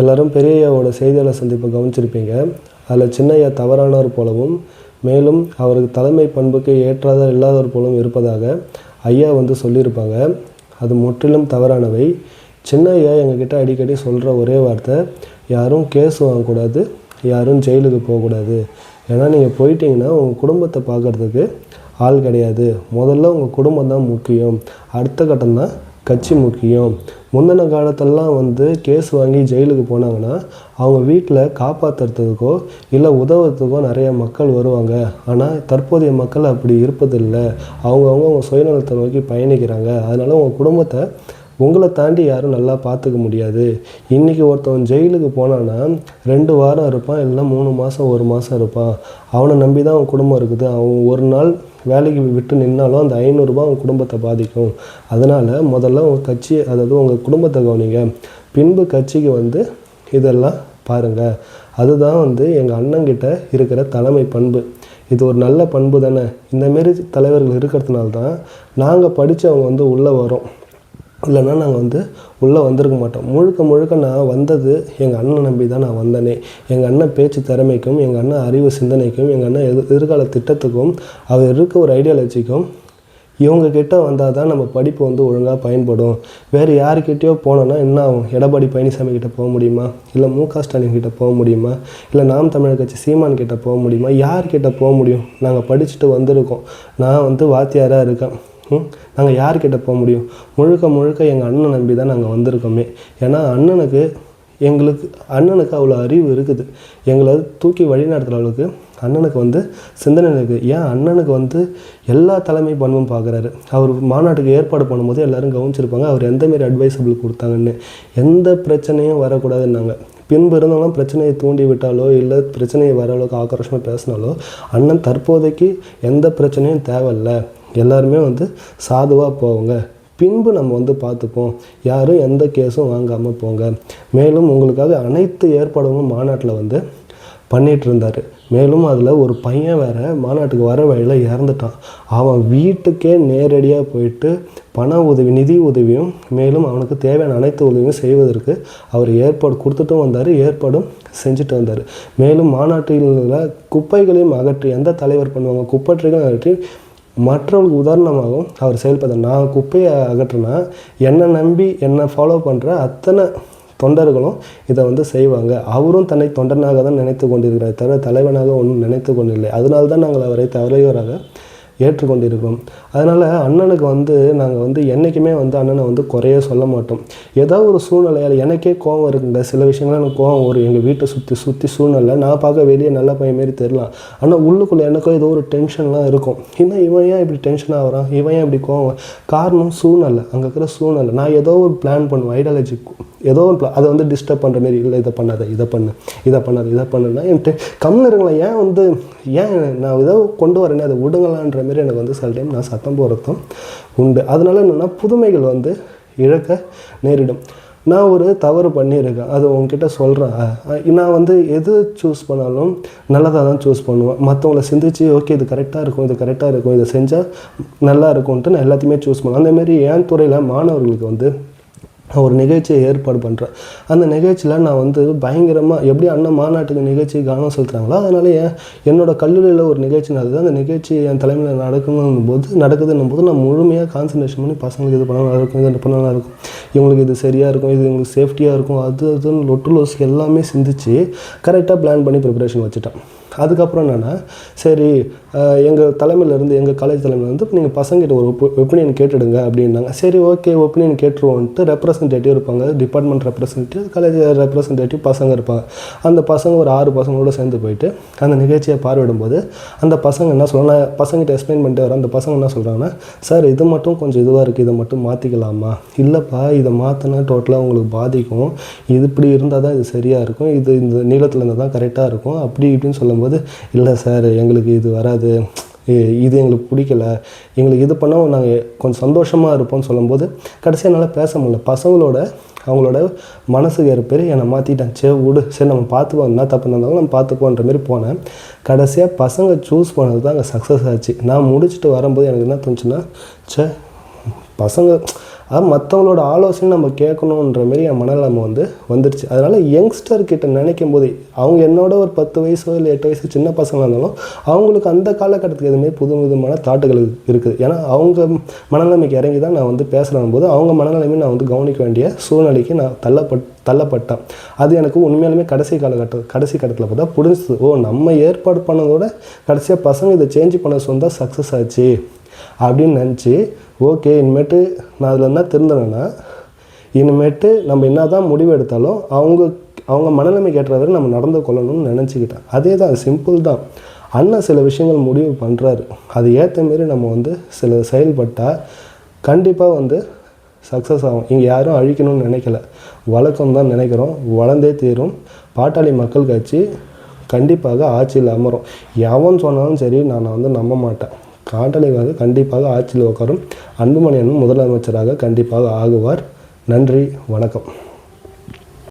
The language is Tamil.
எல்லாரும் பெரியய்யாவோட செய்தியாளர் சந்திப்பை கவனிச்சிருப்பீங்க. அதில் சின்னையா தவறானவர் போலவும் மேலும் அவருக்கு தலைமை பண்புக்கு ஏற்றாத இல்லாதவர் போலவும் இருப்பதாக ஐயா வந்து சொல்லியிருப்பாங்க. அது முற்றிலும் தவறானவை. சின்ன ஐயா எங்ககிட்ட அடிக்கடி சொல்கிற ஒரே வார்த்தை யாரும் கேஸ் வாங்கக்கூடாது யாரும் ஜெயிலுக்கு போகக்கூடாது. ஏன்னா நீங்கள் போயிட்டீங்கன்னா உங்கள் குடும்பத்தை பார்க்குறதுக்கு ஆள் கிடையாது. முதல்ல உங்கள் குடும்பம் தான் முக்கியம். அடுத்த கட்டம் தான் கட்சி முக்கியம். முந்தின காலத்திலலாம் வந்து கேஸ் வாங்கி ஜெயிலுக்கு போனாங்கன்னா அவங்க வீட்டில் காப்பாற்றுறதுக்கோ இல்லை உதவுறதுக்கோ நிறைய மக்கள் வருவாங்க. ஆனால் தற்போதைய மக்கள் அப்படி இருப்பதில்லை. அவங்கவுங்க அவங்க சுயநலத்தை நோக்கி பயணிக்கிறாங்க. அதனால் உங்கள் குடும்பத்தை உங்களை தாண்டி யாரும் நல்லா பார்த்துக்க முடியாது. இன்றைக்கி ஒருத்தவன் ஜெயிலுக்கு போனான்னா ரெண்டு வாரம் இருப்பான் இல்லைன்னா மூணு மாதம் ஒரு மாதம் இருப்பான். அவனை நம்பி தான் அவன் குடும்பம் இருக்குது. அவன் ஒரு நாள் வேலைக்கு விட்டு நின்னாலும் அந்த ஐநூறுரூபா அவன் குடும்பத்தை பாதிக்கும். அதனால் முதல்ல உங்கள் கட்சி அதாவது உங்கள் குடும்பத்தை கவனிங்க. பின்பு கட்சிக்கு வந்து இதெல்லாம் பாருங்கள் அதுதான் வந்து எங்கள் அண்ணங்கிட்ட இருக்கிற தலைமை பண்பு. இது ஒரு நல்ல பண்பு தானே? இந்தமாரி தலைவர்கள் இருக்கிறதுனால தான் நாங்கள் படித்தவங்க வந்து உள்ளே வரோம் இல்லைன்னா நாங்கள் வந்து உள்ளே வந்திருக்க மாட்டோம். முழுக்க முழுக்க நான் வந்தது எங்கள் அண்ணன் நம்பி தான் நான் வந்தேனே. எங்கள் அண்ணன் பேச்சு திறமைக்கும் எங்கள் அண்ணன் அறிவு சிந்தனைக்கும் எங்கள் அண்ணன் எதிர் எதிர்கால திட்டத்துக்கும் அவர் இருக்க ஒரு ஐடியாலஜிக்கும் இவங்க கிட்ட வந்தால் தான் நம்ம படிப்பு வந்து ஒழுங்காக பயன்படும். வேறு யாருக்கிட்டேயோ போனோன்னா என்ன ஆகும்? எடப்பாடி பழனிசாமி கிட்டே போக முடியுமா? இல்லை மு க ஸ்டாலின் கிட்டே போக முடியுமா? இல்லை நாம் தமிழர் கட்சி சீமான் கிட்டே போக முடியுமா? யார்கிட்ட போக முடியும்? நாங்கள் படிச்சுட்டு வந்திருக்கோம். நான் வந்து வாத்தியாராக இருக்கேன். நாங்கள் யார்கிட்ட போக முடியும்? முழுக்க முழுக்க எங்கள் அண்ணன் நம்பி தான் நாங்கள் வந்திருக்கோமே. ஏன்னா அண்ணனுக்கு எங்களுக்கு அண்ணனுக்கு அவ்வளோ அறிவு இருக்குது. எங்களை தூக்கி வழி நடத்துகிற அளவுக்கு அண்ணனுக்கு வந்து சிந்தனை இருக்குது ஏன்? அண்ணனுக்கு வந்து எல்லா தலைமை பண்பும் பார்க்குறாரு அவர் மாநாட்டுக்கு ஏற்பாடு பண்ணும்போது எல்லோரும் கவனிச்சிருப்பாங்க. அவர் எந்த மாரி அட்வைசபிள் கொடுத்தாங்கன்னு. எந்த பிரச்சனையும் வரக்கூடாதுன்னாங்க. பின்பு இருந்தாலும் பிரச்சனையை தூண்டி விட்டாலோ இல்லை பிரச்சனையை வர அளவுக்கு ஆக்ரோஷமாக பேசினாலோ அண்ணன் தற்போதைக்கு எந்த பிரச்சனையும் தேவையில்ல. எல்லாருமே வந்து சாதுவாக போவோங்க. பின்பு நம்ம வந்து பார்த்துப்போம். யாரும் எந்த கேஸும் வாங்காமல் போங்க. மேலும் உங்களுக்காக அனைத்து ஏற்பாடுகளும் மாநாட்டில் வந்து பண்ணிகிட்டு இருந்தார் மேலும் அதில் ஒரு பையன் வேறு மாநாட்டுக்கு வர வழியில் இறந்துட்டான். அவன் வீட்டுக்கே நேரடியாக போயிட்டு பண உதவி நிதி உதவியும் மேலும் அவனுக்கு தேவையான அனைத்து உதவியும் செய்வதற்கு அவர் ஏற்பாடு கொடுத்துட்டும் வந்தார் ஏற்பாடும் செஞ்சுட்டு வந்தார். மேலும் மாநாட்டில் குப்பைகளையும் அகற்றி எந்த தலைவர் பண்ணுவாங்க குப்பற்றைகளும் அகற்றி மற்றவர்களுக்கு உதாரணமாகவும் அவர் செயல்பட நான் குப்பையை அகற்றினா என்னை நம்பி என்னை ஃபாலோ பண்ணுற அத்தனை தொண்டர்களும் இதை வந்து செய்வாங்க. அவரும் தன்னை தொண்டனாக தான் நினைத்து கொண்டிருக்கிறார். தவிர தலைவனாக ஒன்றும் நினைத்து கொண்டில்லை. அதனால தான் நாங்கள் அவரை தலைவராக ஏற்றுக்கொண்டிருக்கிறோம். அதனால் அண்ணனுக்கு வந்து நாங்கள் வந்து என்றைக்குமே வந்து அண்ணனை வந்து குறைய சொல்ல மாட்டோம். ஏதோ ஒரு சூழ்நிலையால் எனக்கே கோவம் இருக்குங்க. சில விஷயங்கள் எனக்கு கோவம் வரும் எங்கள் வீட்டை சுற்றி சுற்றி சூழ்நிலை. நான் பார்க்க வெளியே நல்ல பையன் மாரி தெரிலாம் ஆனால் உள்ளுக்குள்ளே எனக்கும் ஏதோ ஒரு டென்ஷன்லாம் இருக்கும். இன்னும் இவன் ஏன் இப்படி டென்ஷன் ஆகிறான் இவன் ஏன் இப்படி கோவம் காரணம் சூழ்நிலை. அங்கே இருக்கிற சூழ்நிலை. நான் ஏதோ ஒரு பிளான் பண்ணுவேன். ஐடியாலஜி ஏதோ ஒன்று அதை வந்து டிஸ்டர்ப் பண்ணுற மாரி இல்லை இதை பண்ணாத இதை பண்ணு இதை பண்ணாத இதை பண்ணுன்னா என்கிட்ட கம்மில் இருங்களேன். ஏன் வந்து ஏன் நான் ஏதோ கொண்டு வரேனே அதை விடுங்களான்ற மாரி எனக்கு வந்து சில டைம் நான் சத்தம் போகிறதும் உண்டு. அதனால என்னென்னா புதுமைகள் வந்து இழக்க நேரிடும். நான் ஒரு தவறு பண்ணியிருக்கேன். அது உங்ககிட்ட சொல்கிறேன் நான் வந்து எது சூஸ் பண்ணாலும் நல்லதாக தான் சூஸ் பண்ணுவேன். மற்றவங்கள சிந்திச்சு ஓகே இது கரெக்டாக இருக்கும் இது கரெக்டாக இருக்கும் இதை செஞ்சால் நல்லா இருக்கும்ன்ட்டு நான் எல்லாத்தையுமே சூஸ் பண்ணுவேன். அந்தமாரி என் துறையில் மாணவர்களுக்கு வந்து ஒரு நிகழ்ச்சியை ஏற்பாடு பண்ணுறேன் அந்த நிகழ்ச்சியில் நான் வந்து பயங்கரமாக எப்படி அண்ணன் மாநாட்டுக்கு நிகழ்ச்சி கவனம் செலுத்துகிறாங்களோ அதனால ஏன் என்னோடய கல்லூரியில் ஒரு நிகழ்ச்சி நடக்குது அந்த நிகழ்ச்சி என் தலைமையில் நடக்கணும் போது நடக்குதுன்னும் போது நான் முழுமையாக கான்சன்ட்ரேஷன் பண்ணி பசங்களுக்கு இது பண்ண நல்லா இருக்கும் இது பண்ண நல்லா இருக்கும் இவங்களுக்கு இது சரியாக இருக்கும் இது இவங்களுக்கு சேஃப்டியாக இருக்கும் அது அதுன்னு லொட்டு லோஸ் எல்லாமே சிந்திச்சு கரெக்டாக பிளான் பண்ணி ப்ரிப்பரேஷன் வச்சுட்டேன். அதுக்கப்புறம் என்னென்னா சரி எங்கள் தலைமையிலேருந்து எங்கள் காலேஜ் தலைமையிலேருந்து நீங்கள் பசங்கிட்ட ஒரு ஒப்பீனியன் கேட்டுடுங்க அப்படின்னாங்க. சரி ஓகே ஒப்பீனியன் கேட்டுருவோன்ட்டு ரெப்ரசன்டேட்டிவ் இருப்பாங்க. டிபார்ட்மெண்ட் ரெப்ரசன்டேட்டிவ் காலேஜ் ரெப்ரசன்டேட்டிவ் பசங்க இருப்பாங்க. அந்த பசங்க ஒரு ஆறு பசங்களோட சேர்ந்து போயிட்டு அந்த நிகழ்ச்சியை பார்வையிடும்போது அந்த பசங்க என்ன சொல்லலாம் பசங்கிட்ட எக்ஸ்பிளைன் பண்ணிட்டு வர அந்த பசங்க என்ன சொல்கிறாங்கன்னா சார் இது மட்டும் கொஞ்சம் இதுவாக இருக்குது இதை மட்டும் மாற்றிக்கலாமா இல்லைப்பா இதை மாற்றினா டோட்டலாக உங்களுக்கு பாதிக்கும். இது இப்படி இருந்தால் தான் இது சரியாக இருக்கும். இது இந்த நீளத்தில் இருந்தால் தான் கரெக்டாக இருக்கும். அப்படி இப்படின்னு சொல்லும்போது இல்லை சார் எங்களுக்கு இது வராது. இது எங்களுக்கு பிடிக்கல. எங்களுக்கு இது பண்ணால் நாங்கள் கொஞ்சம் சந்தோஷமாக இருப்போம்னு சொல்லும்போது கடைசியாக என்னால் பேச முடியல. பசங்களோட அவங்களோட மனசுக்கு ஏற்பேர் என்னை மாற்றிட்டான் சே விடு. சரி நம்ம பார்த்துப்போம் என்ன தப்பு நடந்தாலும் நம்ம பார்த்துப்போன்ற மாதிரி போனேன். கடைசியாக பசங்க சூஸ் பண்ணது தான் அங்கே சக்ஸஸ் ஆச்சு. நான் முடிச்சுட்டு வரும்போது எனக்கு என்ன தோணுச்சுன்னா சே பசங்க அது மற்றவங்களோட ஆலோசனை நம்ம கேட்கணுன்ற மாரி என் மனநிலைமை வந்து வந்துடுச்சு. அதனால் யங்ஸ்டர் கிட்ட நினைக்கும் போது அவங்க என்னோட ஒரு பத்து வயசோ இல்லை எட்டு வயசு சின்ன பசங்களாக இருந்தாலும் அவங்களுக்கு அந்த காலகட்டத்துக்கு எதுவுமே புது விதமான தாட்டுகள் இருக்குது. ஏன்னா அவங்க மனநிலைமைக்கு இறங்கி தான் நான் வந்து பேசுகிறேன் போது அவங்க மனநிலைமை நான் வந்து கவனிக்க வேண்டிய சூழ்நிலைக்கு நான் தள்ளப்பட் தள்ளப்பட்டேன். அது எனக்கு உண்மையாலுமே கடைசி காலகட்ட கடைசி கட்டத்தில் பார்த்தா புரிஞ்சுது. ஓ நம்ம ஏற்பாடு பண்ணதோட கடைசியாக பசங்க இதை சேஞ்ச் பண்ண சொந்தா சக்ஸஸ் ஆச்சு. அப்படின்னு நினச்சி ஓகே இனிமேட்டு நான் அதில் என்ன திருந்தேன்னா இனிமேட்டு நம்ம என்ன தான் முடிவு எடுத்தாலும் அவங்க அவங்க மனநிலைமைக்கு ஏற்ற வரை நம்ம நடந்து கொள்ளணும்னு நினச்சிக்கிட்டேன். அதே தான் சிம்பிள் தான். அண்ணன் சில விஷயங்கள் முடிவு பண்ணுறாரு அது ஏற்ற மாரி நம்ம வந்து சில செயல்பட்டால் கண்டிப்பாக வந்து சக்ஸஸ் ஆகும். இங்கே யாரும் அழிக்கணும்னு நினைக்கல. வழக்கம் தான் நினைக்கிறோம். வளர்ந்தே தீரும். பாட்டாளி மக்கள் கட்சி கண்டிப்பாக ஆட்சியில் அமரும். எவன் சொன்னாலும் சரி நான் வந்து நம்ப மாட்டேன். பாட்டாளி வந்து கண்டிப்பாக ஆட்சியில் உட்காரும் அன்புமணி அண்ணன் முதலமைச்சராக கண்டிப்பாக ஆகுவார். நன்றி வணக்கம்.